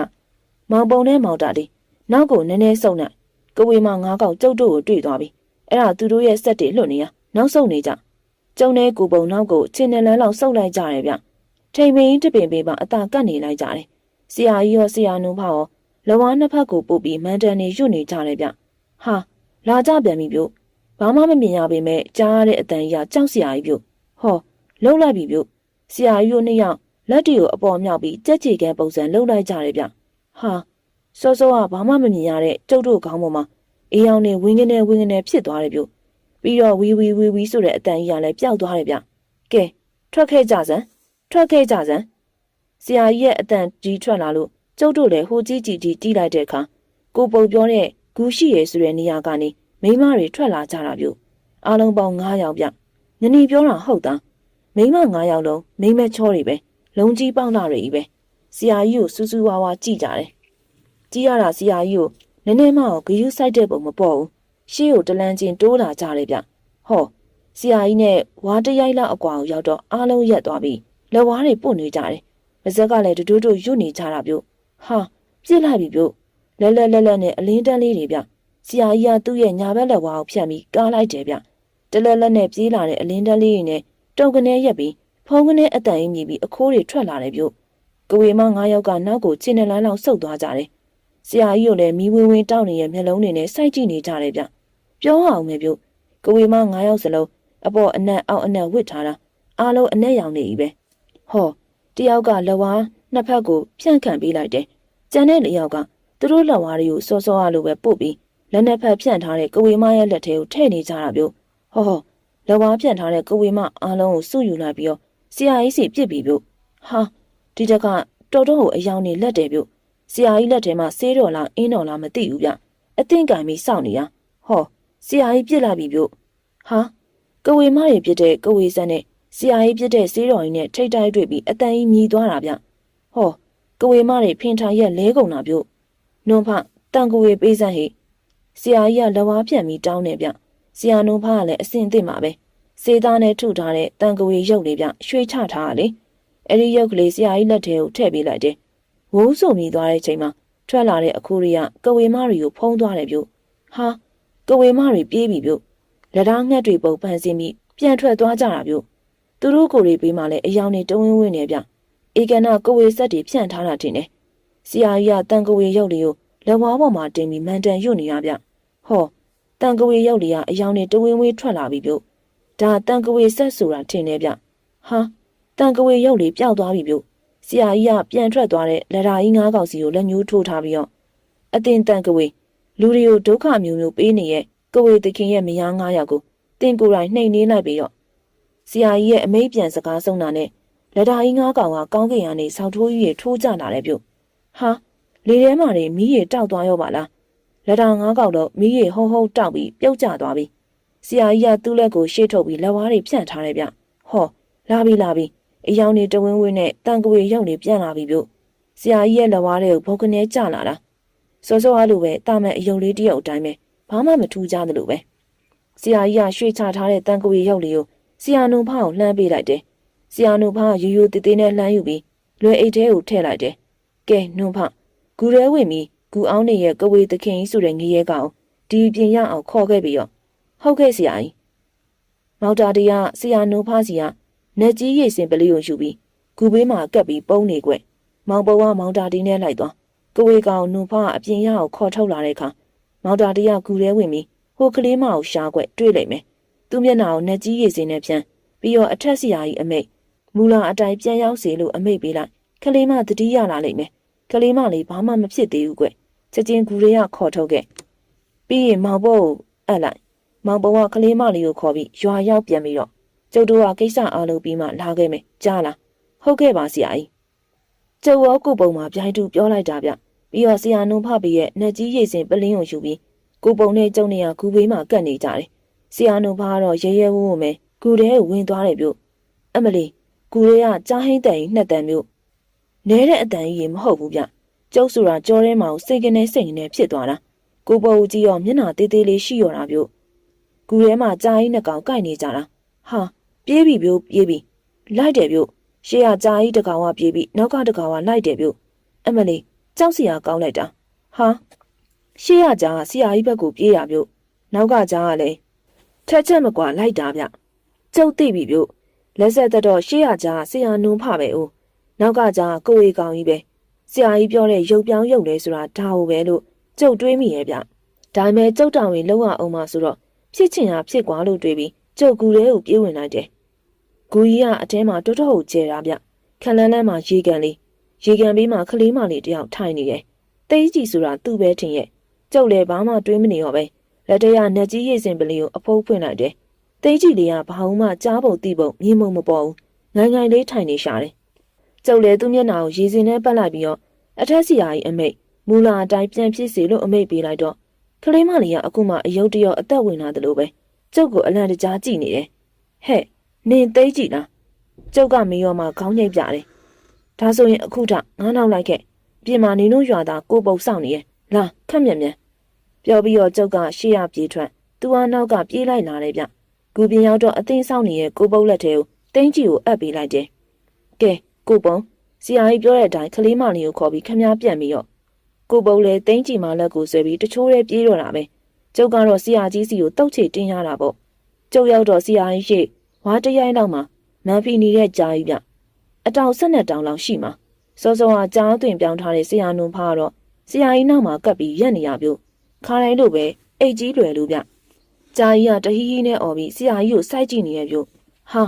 S1: မောင်ပုံနဲ့မောင်တာဒီနောက်ကိုနည်းနည်းစုံနေ ကဝေမငါးကောင်ကျုပ်တို့ကိုတွေ့သွားပြီအဲ့ဒါသူတို့ရဲ့စက်တွေလွတ်နေရနောက်ဆုံးနေကြကျုံနဲ့ကိုပုံနောက်ကိုချင်းနယ်လန်းလောက်စုပ်လိုက်ကြတယ်ဗျထိန်ပင်တပင်ပင်ပါအตาကတ်နေလိုက်ကြတယ်ဆရာကြီးရောဆရာနုဖောက်ရောလဝါနှစ်ဖက်ကိုပို့ပြီးမန်တန်နေရွတ်နေကြတယ်ဗျဟာလာကြပြန်ပြီပြုတ်ဘာမှမမြင်ရပေမဲ့ကြားရတဲ့အတန်ကြီးကကြောက်စရာကြီးပြုတ်ဟောလှုပ်လိုက်ပြီပြုတ်ဆရာကြီးတို့နှစ်ယောက်လက်တွေကိုအပေါ်မြောက်ပြီးကြက်ချေကန်းပုံစံလှုပ်လိုက်ကြတယ်ဗျဟာ စောစောကဘာမှမမြင်ရတဲ့ကျုပ်တို့ခေါင်းပေါ်မှာအေးရောင်နဲ့ဝင်းကနေဝင်းကနေဖြစ်သွားတယ်ပြုတ်ပြီးတော့ဝီဝီဝီဝီဆိုတဲ့အတန်ကြီးကလည်းပျောက်သွားတယ်ဗျကဲထွက်ခဲ့ကြစမ်းထွက်ခဲ့ကြစမ်းဆရာကြီးရဲ့အတန်ကြီးထွက်လာလို့ကျုပ်တို့လည်းဟိုကြီးကြီးကြီးတီးလိုက်တဲ့အခါကိုပုံပြောတဲ့ဂူရှိရဲဆိုတဲ့နေရာကနေမိမတွေထွက်လာကြတာပြုအားလုံးပေါင်း9ယောက်ပြငနီပြောတာဟုတ်သားမိမ9ယောက်လုံးမိမချောတွေပဲလုံကြီးပေါင်းတာတွေကြီးပဲဆရာကြီးကိုစူးစူးဝါးဝါကြည့်ကြတယ် ကြည့်ရတာဆရာကြီးကိုနည်းနည်းမှဂယူးဆိုင်တဲ့ပုံမပေါ်ဘူးရှေ့ကိုတလန်းချင်းတိုးလာကြတယ်ဗျဟောဆရာကြီးနဲ့ဝါတရိုက်လောက်အကွာကိုရောက်တော့အားလုံးရက်သွားပြီလက်ဝါးတွေပုတ်နေကြတယ်ပါဇက်ကလည်းတူတူရွတ်နေကြတာပြုဟာပြစ်လိုက်ပြီပြုလဲလဲလဲလဲနဲ့အလင်းတန်းလေးတွေဗျဆရာကြီးကသူ့ရဲ့ညာဘက်လက်ဝါးကိုဖြတ်ပြီးကားလိုက်တယ်ဗျတလဲလဲနဲ့ပြေးလာတဲ့အလင်းတန်းလေးတွေနဲ့တုံကနေရက်ပြီးဖုံးကနေအတန်အင်းမြည်ပြီးအခိုးတွေထွက်လာတယ်ပြုကဝေမ9ယောက်ကနောက်ကိုချင်းနေလန်းလောက်ဆုတ်သွားကြတယ် ဆရာကြီးတို့လည်းမီးဝင်းဝင်းတောက်နေတဲ့မျက်လုံးတွေနဲ့စိုက်ကြည့်နေကြတယ်ဗျပြောအောင်မယ်ပြုကဝေမ9ယောက်စလုံးအပေါ်အနက်အောက်အနက်ဝစ်ထားတာအားလုံးအနက်ရောင်နေပြီပဲဟောတယောက်ကလက်ဝါးနှစ်ဖက်ကိုဖြန့်ခံပေးလိုက်တယ်ကျန်တဲ့လူယောက်ကသူတို့လက်ဝါးတွေကိုစောစောအားလိုပဲပုတ်ပြီးလက်နှစ်ဖက်ဖြန့်ထားတဲ့ကဝေမရဲ့လက်ထဲကိုထည့်နေကြတာပြုဟောဟောလက်ဝါးဖြန့်ထားတဲ့ကဝေမအားလုံးကိုစုယူလိုက်ပြီးတော့ဆရာကြီးစီပြစ်ပြီးပြုဟာဒီတက်ကတော်တော်ကိုအယောင်နေလက်တယ်ပြု ဆရာကြီးလက်ထဲမှာဆေးတော်လားအင်းတော်လားမသိဘူးဗျအသင့်ကံပြီးစောင့်နေရဟောဆရာကြီးပြစ်လိုက်ပြီပြုဟာကဝေမတွေပြစ်တဲ့ကဝေဆန်းနဲ့ဆရာကြီးပြစ်တဲ့ဆေးတော်ကြီးနဲ့ထိတ်တိုက်တွေ့ပြီးအတန်ကြီးမြည်သွားတာဗျဟောကဝေမတွေဖင်ထိုင်ရက်လဲကုန်တာပြုနွန်ဖတန်ကဝေပေးစမ်းဟိဆရာကြီးကလက်ဝါးဖြန့်ပြီးတောင်းနေဗျဆရာနုံဖကလည်းအစင်သင့်ပါပဲစေသားနဲ့ထုထားတဲ့တန်ကဝေရုပ်လေးဗျရွှေချထားတာလေအဲ့ဒီရုပ်ကလေးဆရာကြီးလက်ထဲကိုထည့်ပေးလိုက်တယ် ဝုန်းဆုံမြည်သွားတဲ့ချိန်မှာထွက်လာတဲ့အခုရီကကဝေမတွေကိုဖုံးသွားတယ်ပြုဟာကဝေမတွေပြေးပြီပြုလက်သားငှက်တွေပုံပန်းစင်းပြီးပြန်ထွက်သွားကြတာပြုသူတို့ကိုယ်တွေဘေးမှာလည်းအယောင်နေတဝင်းဝင်းနေဗျဧကနာကဝေဆက်တွေဖြန့်ထားတာတင်တယ်ဆရာကြီးကတန်ကဝေရုပ်လေးကိုလက်ဝါးပေါ်မှာတင်ပြီးမန်တန်ရွတ်နေရဗျဟောတန်ကဝေရုပ်လေးကအယောင်နေတဝင်းဝင်းထွက်လာပြီပြုဒါတန်ကဝေဆက်ဆိုတာထင်နေဗျဟာတန်ကဝေရုပ်လေးပျောက်သွားပြီပြု ဆရာကြီးကပြန်ထွက်သွားတဲ့လက်ဓာကြီးငါးကောင်စီကိုလက်ညှိုးထိုးထားပြီးတော့အတင်တန်ကဝေလူတွေကိုဒုက္ခမျိုးမျိုးပေးနေရဲ့ကဝေသခင်ရဲ့မယားငါးယောက်ကိုတင်ကိုယ်တိုင်နှိမ်နှင်းလိုက်ပြီးတော့ဆရာကြီးရဲ့အမိတ်ပြန်စကားဆုံးတာနဲ့လက်ဓာကြီးငါးကောင်ကကောင်းကင်ကနေဆောက်ထိုးကြီးရထိုးကြလာတယ်ပြုဟာလေထဲမှာနေမီးရတောက်သွားရောပါလားလက်ဓာငါးကောင်တော့မီးရဟုံးဟုံးတောက်ပြီးပြုတ်ကျသွားပြီဆရာကြီးကသူ့လက်ကိုရှေ့ထုတ်ပြီးလက်ဝါးတွေဖြန့်ထားတယ်ဗျဟောလာပြီလာပြီ အယောင်နေတဝင်းဝင်းနဲ့တန်ကွေရောက်နေပြန်လာပြီပြုတ်ဆရာကြီးရဲ့လက်ဝါးတွေကိုဘုတ်ကနေကျလာတာစောစောအားလိုပဲတာမန်အယုံလေးတယောက်အတိုင်းပဲဘာမှမထူးကြသလိုပဲဆရာကြီးကရွှေချထားတဲ့တန်ကွေရောက်လေးကိုဆရာနုဖားကိုလှမ်းပေးလိုက်တယ်ဆရာနုဖားကရိုးရိုးတေးသေးနဲ့လှမ်းယူပြီးလွယ်အိတ်ထဲကိုထည့်လိုက်တယ်ကဲနုဖားဂူရဲဝင်ပြီးဂူအောင်နေရဲ့ကဝေသခင်ကြီးဆိုတဲ့ငရေကောင်ဒီပြင်ရအောင်ခေါ်ခဲ့ပြီးတော့ဟုတ်ကဲ့ဆရာကြီးမောက်တာတီကဆရာနုဖားစီက နေကြီးရိတ်စင်ပလေးကိုယူပြီးဂူဘေးမှာကပ်ပြီးပုံနေကွမောင်ပေါ်ကမောင်တာတီနဲ့လိုက်သွားကဝေကောင်နုဖားအပြင်ရအောင်ခေါ်ထုတ်လာတဲ့အခါမောင်တာတီကဂူထဲဝင်ပြီးဟိုကလေးမကိုရှားကွတွေ့လိုက်မယ်သူ့မျက်နှာကိုနေကြီးရိတ်စင်နဲ့ဖြန်းပြီးတော့အထက်ဆရာကြီးအမိတ်မူလာအတိုင်းပြန်ရောက်စေလို့အမိတ်ပေးလိုက်ကလေးမတတိရလာလိမ့်မယ်ကလေးမလေးဘာမှမဖြစ်သေးဘူးကွချက်ချင်းဂူတွေကခေါ်ထုတ်ခဲ့ပြီးရင်မောင်ဘောကိုအပ်လိုက်မောင်ဘောကကလေးမလေးကိုခေါ်ပြီးရွာရောက်ပြန်ပြီးတော့ ကျုပ်တို့ကကိစ္စအားလုံးပြီးမှလာခဲ့မယ်ကြားလားဟုတ်ကဲ့ပါဆရာကြီးကျုပ်ရောကိုပုံမှာပြိုင်တူပြောလိုက်တာဗျပြီးတော့ဆရာနုံဖပေးရဲ့နှက်ကြီးရိတ်စင်ပလင်းကိုယူပြီးကိုပုံနဲ့ကျုံနေရဂူဘေးမှာကတ်နေကြတယ်ဆရာနုံဖကတော့ရဲရဲဝုန်းဝုန်းပဲဂူထဲကိုဝင်သွားတယ်ပြုအမလီဂူရဲကကြားဟိမ့်တန်ကြီးနှစ်တန်မျိုးနဲတဲ့အတန်ကြီးမဟုတ်ဘူးဗျကျုပ်ဆိုတာကြောထဲမှာစိတ်ကနေစိတ်ကနေဖြစ်သွားတာကိုပုံကြီးရောမျက်နှာသေးသေးလေးရှိရောတာပြုဂူထဲမှာကြားကြီးနှစ်ကောင်ကိုက်နေကြတာဟာ ပြေးပြီပြို့ပြေးပြီလိုက်တယ်ပြို့ရှေ့ကကြာကြီးတကောင်ကပြေးပြီနောက်ကတကောင်ကလိုက်တယ်ပြို့အမလီကြောက်စရာကောင်းလိုက်တာဟာရှေ့ကကြာကဆရာကြီးဘက်ကိုပြေးရပြို့နောက်ကကြာကလည်းထက်ချက်မကွာလိုက်တာဗျကျုပ်သိပြီပြို့လက်ဆက်သက်တော့ရှေ့ကကြာဆရာနုံဖပဲဦးနောက်ကကြာကိုဝေကောင်ကြီးပဲဆရာကြီးပြောတဲ့ရုပ်ပြောင်းရုပ်လဲဆိုတာဒါဟုတ်ပဲလို့ကျုပ်တွေးမိရဲ့ဗျဒါပေမဲ့ကျုပ်တောင်ဝင်လောက်အောင်မှဆိုတော့ဖြစ်ချင်တာဖြစ်ကွာလို့တွေးပြီးကျုပ်ကူထဲကိုပြေးဝင်လိုက်တယ်။ ဂူကြီးကအထဲမှာတော်တော်ကိုကျဲတာဗျ။ခက်လန်းလန်းမှာရေကန်လေးရေကန်ဘေးမှာကလေးမလေးတယောက်ထိုင်နေတယ်။တိတ်ကြီးဆိုတာသူ့ပဲထင်ရဲ့။ကျုပ်လည်းဘာမှတွေးမနေတော့ပဲ။လက်တရနက်ကြီးရိတ်စင်ပလီကိုအဖိုးဖွင့်လိုက်တယ်။တိတ်ကြီးလေးကဘာမှကြားပုံတိပုံမြင်မမပေါ်ဘူး။ငိုင်းငိုင်းလေးထိုင်နေရှာတယ်။ကျုပ်လည်းသူ့မျက်နှာကိုရေစင်နဲ့ပတ်လိုက်ပြီးတော့အထက်စီယာကြီးအမိတ်မူလာအတိုင်းပြန်ဖြစ်စီလို့အမိတ်ပေးလိုက်တော့ကလေးမလေးကအခုမှအယုတ်တရောအသက်ဝင်လာတယ်လို့ပဲ။ကျုပ်ကိုအလန့်တကြားကြည့်နေတယ်ဟဲ့ နင်သိကြည့်လားကျုပ်ကမေးရောမှခေါင်းညိတ်ပြတယ်ဒါဆိုရင်အခုထငါးနောက်လိုက်ခဲ့ပြင်မာနေတို့ရွာသားကိုပုတ်ဆောင်နေရဲ့လာခက်မြက်မြက်ပြောပြီးတော့ကျုပ်ကရှေ့ရပြေးထွက်သူအနောက်ကပြေးလိုက်လာတယ်ဗျဂူပြင်ရောက်တော့အသိဆောင်နေတဲ့ကိုပုတ်လက်ထဲကိုတင်းကြီးကိုအပ်ပေးလိုက်တယ်ကဲကိုပုံဆရာကြီးပြောတဲ့အတိုင်းကလေးမလေးကိုခေါ်ပြီးခမည်းပြန်ပြီးတော့ကိုပုတ်လည်းတင်းကြီးမှလက်ကိုဆွဲပြီးတချိုးတည်းပြေးတော့တာပဲကျုပ်ကတော့ဆရာကြီးစီကိုတုတ်ချေတင်းရတာပေါ့ကျုပ်ရောက်တော့ဆရာကြီးရှိ ဝါတရိုင်းတော့မှမန်ဖီနေတဲ့ကြားကြီးဗျအတောင်ဆက်နဲ့တောင်လောက်ရှိမှာစောစောကကြားသွင်ပြောင်းထားတဲ့ဆရာနုံဖားကတော့ဆရာကြီးနောက်မှာကပ်ပြီးရက်နေရပြုတ်ခါတိုင်းလို့ပဲအိတ်ကြီးလွယ်လို့ဗျကြာကြီးကတဟီးဟီးနဲ့អော်ပြီးဆရာကြီးကိုစိုက်ကြည့်နေရပြုတ်ဟာ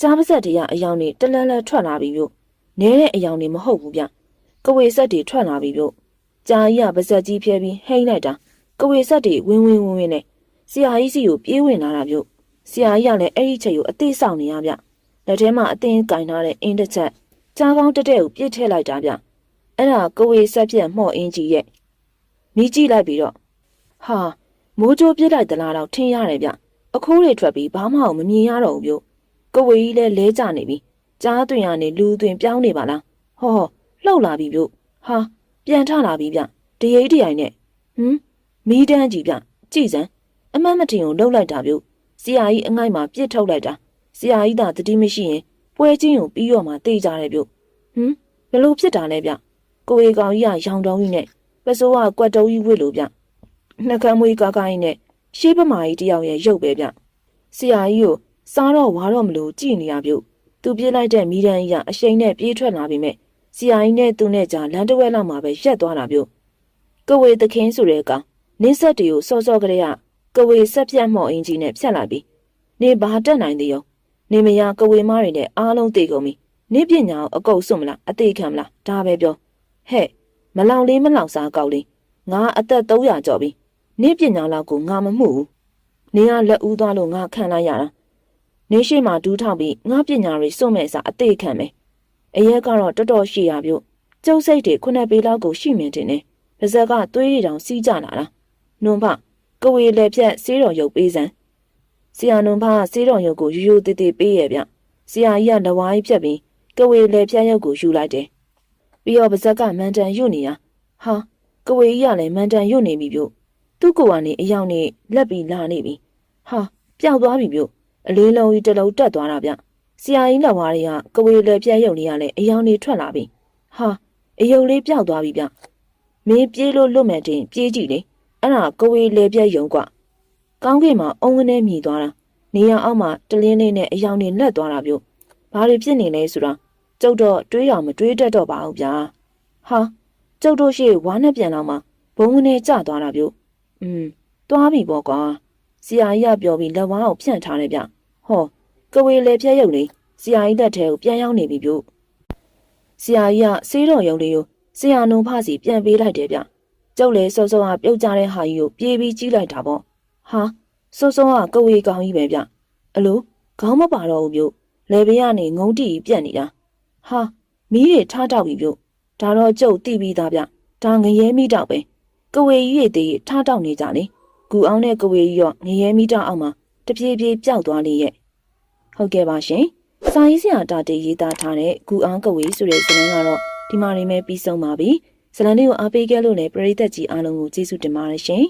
S1: ကြားပါဆက်တည်းကအယောင်တွေတလန်းလန်းထွက်လာပြီပြုတ်နဲတဲ့အယောင်တွေမဟုတ်ဘူးဗျကဝေဆက်တွေထွက်လာပြီပြုတ်ကြာကြီးကပါဆက်ကြီးဖြဲပြီးဟိမ့်လိုက်တာကဝေဆက်တွေဝင်းဝင်းဝင်းဝင်းနဲ့ဆရာကြီးစီကိုပြေးဝင်လာတာပြုတ် ဆရာကြီးကလည်းအဲ့ဒီချက်ကိုအသေးဆောင်နေရဗျလက်ထဲမှာအသင်းကင်ထားတဲ့အင်းတစ်ချက်ကြားကောင်းတက်တဲ့ကိုပြစ်ထည့်လိုက်တာဗျအဲ့ဒါကဝေဆက်ပြက်မှော့အင်းကြီးရဲ့မိကြည့်လိုက်ပြီးတော့ဟာမိုးကြိုးပြစ်လိုက်သလားတော့ထင်ရတယ်ဗျအခိုးတွေထွက်ပြီးဘာမှမမြင်ရတော့ဘူးပြုတ်ကဝေကြီးလည်းလဲကျနေပြီကြားသွင်ရနေလူသွင်ပြောင်းနေပါလားဟောဟောလှုပ်လာပြီပြုတ်ဟာပြန်ထလာပြီဗျတရိပ်တရိုင်နဲ့ဟမ်မီးတန်းကြီးဗျကြည်စမ်းအမတ်မတင်ကိုလှုပ်လိုက်တာပြုတ် ဆရာကြီးအငိုက်မှာပြစ်ထုတ်လိုက်တာဆရာကြီးသာတတိမရှိရင်ပွဲချင်းကိုပြီးတော့မှတေးကြတယ်ပြုတ်ဟမ်ဘလို့ဖြစ်တာလဲဗျကိုဝေကောင်ကြီးကရောင်တုံးကြီးနဲ့ပစိုးကကွက်တုံးကြီးဝစ်လို့ဗျနှကမ်းမွေးကားကားကြီးနဲ့ရှေးပမာကြီးတယောက်ရဲ့ရုပ်ပဲဗျဆရာကြီးကိုစားတော့ဝါတော့မလို့ကြည်နေရပြုတ်သူပြေးလိုက်တဲ့မိဒန်းကြီးကအရှိန်နဲ့ပြေးထွက်လာပြီမဲ့ဆရာကြီးနဲ့သူနဲ့ကြားလမ်းတစ်ဝက်လောက်မှာပဲရက်သွားတာပြုတ်ကဝေသခင်ဆိုတဲ့ကောင်နင်းဆက်တွေကိုစောစောကလေးက ကဝေဆက်ပြတ်မော့အင်းကြီးနဲ့ဖြတ်လိုက်ပြီနေဘာတက်နိုင်သေးရောနေမယာကဝေမားတွေနဲ့အားလုံးတေကုန်ပြီနေပညာကိုအကုတ်စွန့်မလားအသေးခံမလားဒါပဲပြောဟဲ့မလောင်လေးမလောင်စားကောက်လေးငါအသက်300ကျော်ပြီနေပညာလောက်ကိုငါမမှုဘူးနေကလက်ဦးသွားလို့ငါခံလိုက်ရတာနေရှိမှဒူးထောက်ပြီးငါပညာတွေစွန့်မဲ့စားအသေးခံမယ်အရက်ကတော့တော်တော်ရှိရပြုတ်ကျုပ်စိတ်တွေခုနှစ်ပေလောက်ကိုရှိမြင်တင်နေပါဇက်ကသွေးတွေတောင်စီးကြလာတာနွန်ဖ ကဝေလက်ဖြတ်စေးတော်ရုပ်ပေးစမ်းဆရာနွန်ဖကစေးတော်ရုပ်ကိုရိုးရိုးသေးသေးပေးရဲ့ဗျဆရာကြီးကလဝါးကြီးဖြတ်ပြီးကဝေလက်ဖြတ်ရုပ်ကိုယူလိုက်တယ်ပြီးတော့ပါဇက်ကမန်တန်ယွတ်နေရဟာကဝေကြီးကလည်းမန်တန်ယွတ်နေပြီပြုတ်သူ့ကိုယ်ကနေအယောင်နေလက်ပြီးလာနေပြီဟာပျောက်သွားပြီပြုတ်အလေးလုံးကြီးတစ်လုံးတက်သွားတာဗျဆရာကြီးလက်ဝါးတွေကကဝေလက်ဖြတ်ရုပ်လေးကလည်းအယောင်နေထွက်လာပြီဟာအယုံလေးပျောက်သွားပြီဗျမင်းပြေးလို့လွတ်မဲ့တင်ပြေးကြည့်လေ အဲ့ဒါကဝေလေပြက်ယုံကွကောင်းကင်မှာအုံငနဲ့မြည်သွားတာနေရအောင်မှာတလင်းလေးနဲ့အယောင်တွေလက်သွားတာပြို့ဘာတွေဖြစ်နေလဲဆိုတာကျုပ်တော့တွေးရမတွေးတတ်တော့ပါဘူးဗျာဟာကျုပ်တို့ရှိဝါနဲ့ပြန်တော့မှဘုံငနဲ့ကြသွားတာပြို့อืมသွားပြီပေါ့ကွာဆရာကြီးကပြောပြီးလက်ဝါးကိုဖြန့်ထားတယ်ဗျဟောကဝေလေပြက်ယုံလေးဆရာကြီးတက်ထဲကိုပြန်ရောက်နေပြီပြို့ဆရာကြီးကဆေးတော်ရုံလေးကိုဆရာနှုံဖစီပြန်ပေးလိုက်တယ်ဗျ ကျုပ်လည်းစောစောကပြုတ်ကြတဲ့ဟာကြီးကိုပြေးပြီးကြီးလိုက်တာပေါ့ဟာစောစောကကဝေကောင်ကြီးပဲဗျအလိုခေါင်းမပါတော့ဘူးပြုတ်လေဘေးကနေငုံတီပြက်နေတာဟာမီးတွေထားတောက်ပြီပြုတ်ဒါတော့ကျုပ်တိပြီးသားဗျဒါငရဲမိတောက်ပဲကဝေကြီးရဲ့တေးထားတောက်နေကြလေကူအောင်တဲ့ကဝေကြီးရောငရဲမိတောက်အောင်မှာတပြေးပြေးပျောက်သွားလေရဲ့ဟုတ်ကဲ့ပါရှင်စာရေးဆရာတာတေးရေးသားထားတဲ့ကူအောင်ကဝေဆိုတဲ့စကားကတော့ဒီမှာနေမဲ့ပြီးဆုံးပါပြီ ဇလန်လေးကိုအားပေးခဲ့လို့လည်းပရိသတ်ကြီးအားလုံးကိုကျေးဇူးတင်ပါတယ်ရှင်